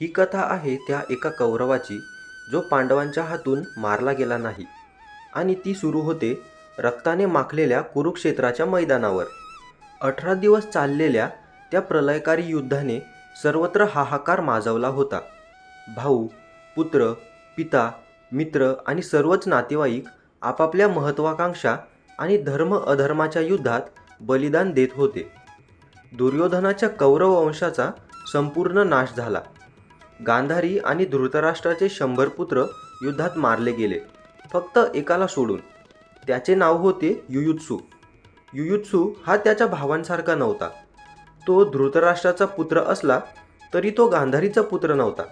ही कथा आहे त्या एका कौरवाची जो पांडवांच्या हातून मारला गेला नाही. आणि ती सुरू होते रक्ताने माखलेल्या कुरुक्षेत्राच्या मैदानावर. अठरा दिवस चाललेल्या त्या प्रलयकारी युद्धाने सर्वत्र हाहाकार माजवला होता. भाऊ पुत्र पिता मित्र आणि सर्वच नातेवाईक आपापल्या महत्त्वाकांक्षा आणि धर्म अधर्माच्या युद्धात बलिदान देत होते. दुर्योधनाच्या कौरव वंशाचा संपूर्ण नाश झाला. गांधारी आणि धृतराष्ट्राचे शंभर पुत्र युद्धात मारले गेले. फक्त एकाला सोडून. त्याचे नाव होते युयुत्सू. युयुत्सू हा त्याच्या भावांसारखा नव्हता. तो धृतराष्ट्राचा पुत्र असला तरी तो गांधारीचा पुत्र नव्हता.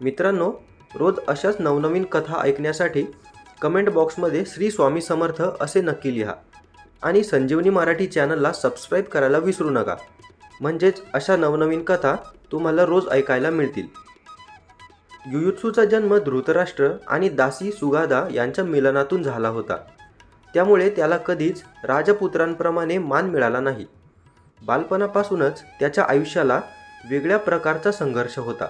मित्रांनो रोज अशाच नवनवीन कथा ऐकण्यासाठी कमेंट बॉक्समध्ये श्री स्वामी समर्थ असे नक्की लिहा. आणि संजीवनी मराठी चॅनलला सबस्क्राईब करायला विसरू नका. म्हणजेच अशा नवनवीन कथा तुम्हाला रोज ऐकायला मिळतील. युयुत्सूचा जन्म धृतराष्ट्र आणि दासी सुगादा यांच्या मिलनातून झाला होता. त्यामुळे त्याला कधीच राजपुत्रांप्रमाणे मान मिळाला नाही. बालपणापासूनच त्याच्या आयुष्याला वेगळ्या प्रकारचा संघर्ष होता.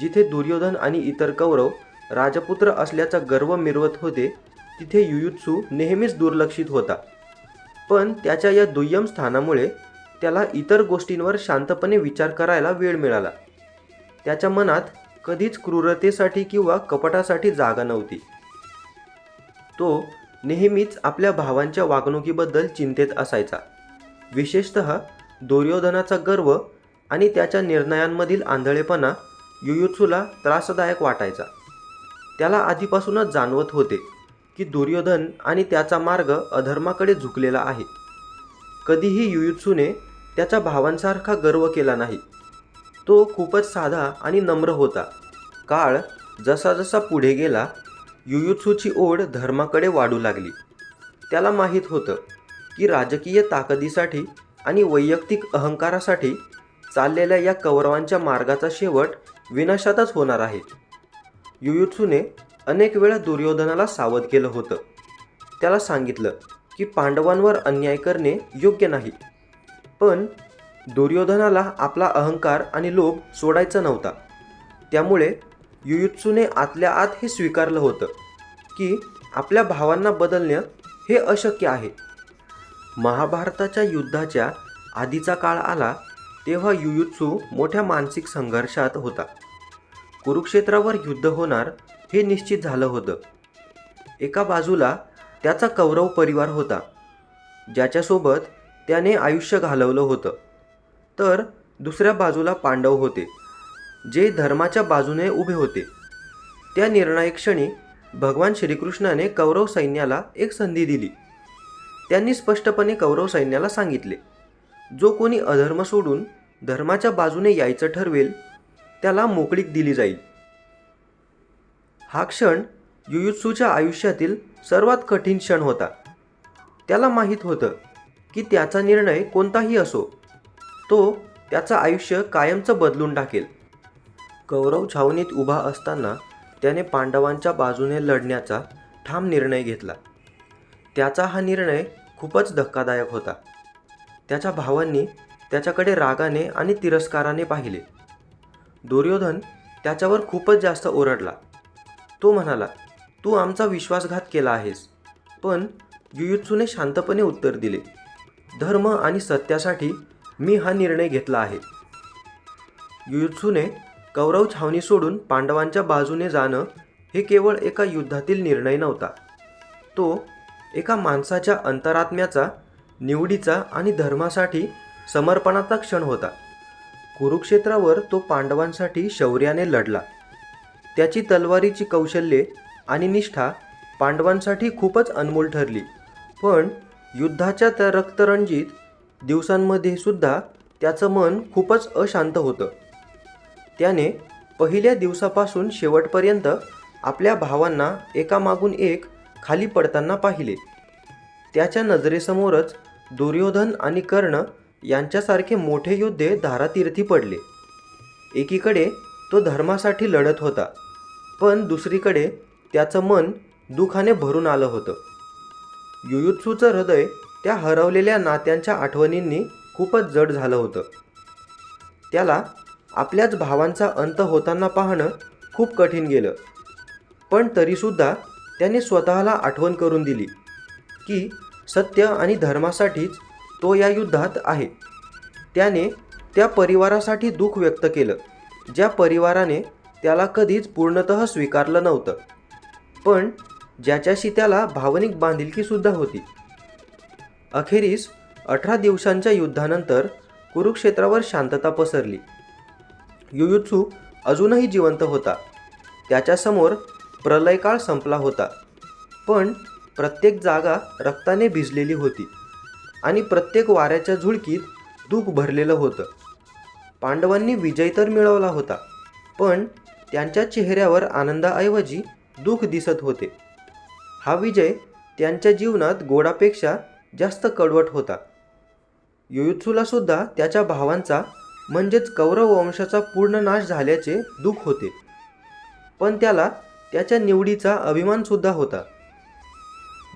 जिथे दुर्योधन आणि इतर कौरव राजपुत्र असल्याचा गर्व मिरवत होते तिथे युयुत्सू नेहमीच दुर्लक्षित होता. पण त्याच्या या दुय्यम स्थानामुळे त्याला इतर गोष्टींवर शांतपणे विचार करायला वेळ मिळाला. त्याच्या मनात कधीच क्रूरतेसाठी किंवा कपटासाठी जागा नव्हती. तो नेहमीच आपल्या भावांच्या वागणुकीबद्दल चिंतेत असायचा. विशेषत दुर्योधनाचा गर्व आणि त्याच्या निर्णयांमधील आंधळेपणा युयुत्सूला त्रासदायक वाटायचा. त्याला आधीपासूनच जाणवत होते की दुर्योधन आणि त्याचा मार्ग अधर्माकडे झुकलेला आहे. कधीही युयुत्सूने त्याच्या भावांसारखा गर्व केला नाही. तो खूपच साधा आणि नम्र होता. काळ जसाजसा पुढे गेला युयुत्सूची ओढ धर्माकडे वाढू लागली. त्याला माहीत होतं की राजकीय ताकदीसाठी आणि वैयक्तिक अहंकारासाठी चाललेल्या या कौरवांच्या मार्गाचा शेवट विनाशातच होणार आहे. युयुत्सूने अनेक वेळा दुर्योधनाला सावध केलं होतं. त्याला सांगितलं की पांडवांवर अन्याय करणे योग्य नाही. पण दुर्योधनाला आपला अहंकार आणि लोभ सोडायचा नव्हता. त्यामुळे युयुत्सूने आतल्या आत हे स्वीकारलं होतं की आपल्या भावांना बदलणं हे अशक्य आहे. महाभारताच्या युद्धाच्या आधीचा काळ आला तेव्हा युयुत्सू मोठ्या मानसिक संघर्षात होता. कुरुक्षेत्रावर युद्ध होणार हे निश्चित झालं होतं. एका बाजूला त्याचा कौरव परिवार होता. ज्याच्यासोबत त्याने आयुष्य घालवलं होतं. तर दुसऱ्या बाजूला पांडव होते जे धर्माच्या बाजूने उभे होते. त्या निर्णायक क्षणी भगवान श्रीकृष्णाने कौरव सैन्याला एक संधी दिली. त्यांनी स्पष्टपणे कौरव सैन्याला सांगितले जो कोणी अधर्म सोडून धर्माच्या बाजूने यायचं ठरवेल त्याला मोकळीक दिली जाईल. हा क्षण युयुत्सूच्या आयुष्यातील सर्वात कठीण क्षण होता. त्याला माहीत होतं की त्याचा निर्णय कोणताही असो तो त्याचं आयुष्य कायमचं बदलून टाकेल. कौरव छावणीत उभा असताना त्याने पांडवांच्या बाजूने लढण्याचा ठाम निर्णय घेतला. त्याचा हा निर्णय खूपच धक्कादायक होता. त्याच्या भावांनी त्याच्याकडे रागाने आणि तिरस्काराने पाहिले. दुर्योधन त्याच्यावर खूपच जास्त ओरडला. तो म्हणाला तू आमचा विश्वासघात केला आहेस. पण युयुत्सूने शांतपणे उत्तर दिले धर्म आणि सत्यासाठी मी हा निर्णय घेतला आहे. युयुत्सूने कौरव छावणी सोडून पांडवांच्या बाजूने जाणं हे केवळ एका युद्धातील निर्णय नव्हता. तो एका माणसाच्या अंतरात्म्याचा निवडीचा आणि धर्मासाठी समर्पणाचा क्षण होता. कुरुक्षेत्रावर तो पांडवांसाठी शौर्याने लढला. त्याची तलवारीची कौशल्ये आणि निष्ठा पांडवांसाठी खूपच अनमोल ठरली. पण युद्धाच्या त्या रक्तरंजित दिवसांमध्ये सुद्धा त्याचं मन खूपच अशांत होतं. त्याने पहिल्या दिवसापासून शेवटपर्यंत आपल्या भावांना एकामागून एक खाली पडताना पाहिले. त्याच्या नजरेसमोरच दुर्योधन आणि कर्ण यांच्यासारखे मोठे योद्धे धारातीर्थी पडले. एकीकडे तो धर्मासाठी लढत होता पण दुसरीकडे त्याचं मन दुखाने भरून आलं होतं. युयुत्सूचं हृदय त्या हरवलेल्या नात्यांच्या आठवणींनी खूपच जड झालं होतं. त्याला आपल्याच भावांचा अंत होताना पाहणं खूप कठीण गेलं. पण तरीसुद्धा त्याने स्वतःला आठवण करून दिली की सत्य आणि धर्मासाठीच तो या युद्धात आहे. त्याने त्या परिवारासाठी दुःख व्यक्त केलं ज्या परिवाराने त्याला कधीच पूर्णतः स्वीकारलं नव्हतं. पण ज्याच्याशी त्याला भावनिक बांधिलकीसुद्धा होती. अखेरीस अठरा दिवसांच्या युद्धानंतर कुरुक्षेत्रावर शांतता पसरली. युयुत्सू अजूनही जिवंत होता. त्याच्यासमोर प्रलयकाळ संपला होता. पण प्रत्येक जागा रक्ताने भिजलेली होती आणि प्रत्येक वाऱ्याच्या झुळकीत दुःख भरलेलं होतं. पांडवांनी विजय तर मिळवला होता पण त्यांच्या चेहऱ्यावर आनंदाऐवजी दुःख दिसत होते. हा विजय त्यांच्या जीवनात गोडापेक्षा जास्त कडवट होता. युयुत्सूला सुद्धा त्याच्या भावांचा म्हणजेच कौरव वंशाचा पूर्ण नाश झाल्याचे दुःख होते. पण त्याला त्याच्या निवडीचा अभिमानसुद्धा होता.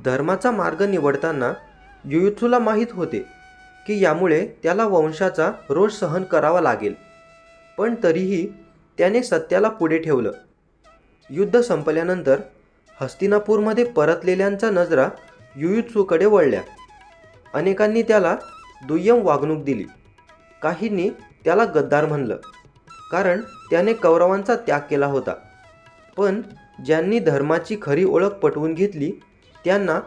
धर्माचा मार्ग निवडताना युयुत्सूला माहीत होते की यामुळे त्याला वंशाचा रोष सहन करावा लागेल. पण तरीही त्याने सत्याला पुढे ठेवलं. युद्ध संपल्यानंतर हस्तिनापूरमध्ये परतलेल्यांचा नजरा युयुत्सूकडे वळल्या. अनेकांनी त्याला दुय्यम वागणूक दिली. काहींनी त्याला गद्दार म्हणलं कारण त्याने कौरवांचा त्याग केला होता. पण ज्यांनी धर्माची खरी ओळख पटवून घेतली त्यांना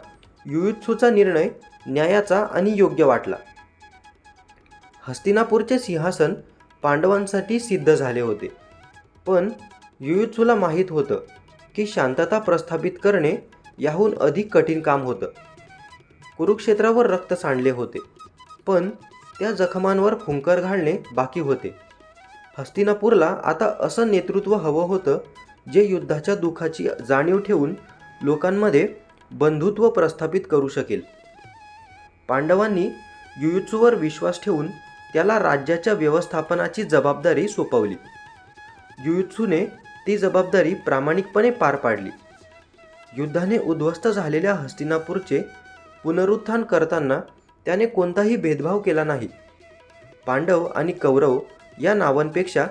युयुत्सूचा निर्णय न्यायाचा आणि योग्य वाटला. हस्तिनापूरचे सिंहासन पांडवांसाठी सिद्ध झाले होते. पण युयुत्सूला माहीत होतं की शांतता प्रस्थापित करणे याहून अधिक कठीण काम होतं. कुरुक्षेत्रावर रक्त सांडले होते पण त्या जखमांवर फुंकर घालणे बाकी होते. हस्तिनापूरला आता असं नेतृत्व हवं होतं जे युद्धाच्या दुःखाची जाणीव ठेवून लोकांमध्ये बंधुत्व प्रस्थापित करू शकेल. पांडवांनी युयुत्सूवर विश्वास ठेवून त्याला राज्याच्या व्यवस्थापनाची जबाबदारी सोपवली. युयुत्सूने ती जबाबदारी प्रामाणिकपणे पार पाडली. युद्धाने उद्ध्वस्त झालेल्या हस्तिनापूरचे पुनरुत्थान करताना त्याने कोणताही भेदभाव केला नाही. पांडव आणि कौरव या नावांपेक्षा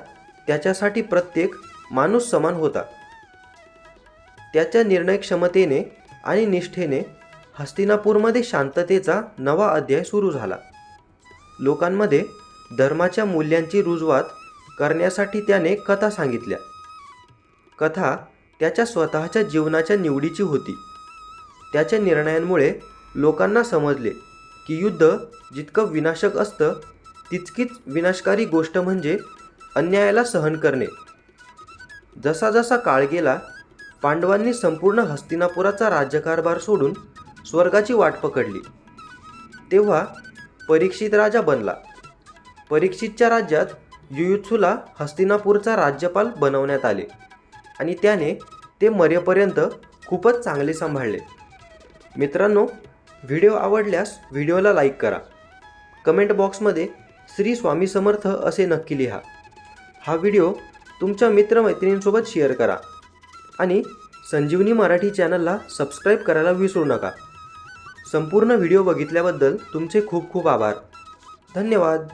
त्याच्यासाठी प्रत्येक माणूस समान होता. त्याच्या निर्णय क्षमतेने आणि निष्ठेने हस्तिनापूरमध्ये शांततेचा नवा अध्याय सुरू झाला. लोकांमध्ये धर्माच्या मूल्यांची रुजवात करण्यासाठी त्याने कथा सांगितल्या. कथा त्याच्या स्वतःच्या जीवनाच्या निवडीची होती. त्याच्या निर्णयांमुळे लोकांना समजले की युद्ध जितकं विनाशक असतं तितकीच विनाशकारी गोष्ट म्हणजे अन्यायाला सहन करणे. जसा जसा काळ गेला पांडवांनी संपूर्ण हस्तिनापुराचा राज्यकारभार सोडून स्वर्गाची वाट पकडली. तेव्हा परीक्षित राजा बनला. परीक्षितच्या राज्यात युयुत्सूला हस्तिनापूरचा राज्यपाल बनवण्यात आले. आणि त्याने ते मरेपर्यंत खूपच चांगले सांभाळले. मित्रांनो व्हिडिओ आवडल्यास व्हिडिओला लाईक करा. कमेंट बॉक्समध्ये श्री स्वामी समर्थ असे नक्की लिहा. हा व्हिडिओ तुमच्या मित्रमैत्रिणींसोबत शेअर करा. आणि संजीवनी मराठी चॅनलला सबस्क्राईब करायला विसरू नका. संपूर्ण व्हिडिओ बघितल्याबद्दल तुमचे खूप खूप आभार. धन्यवाद.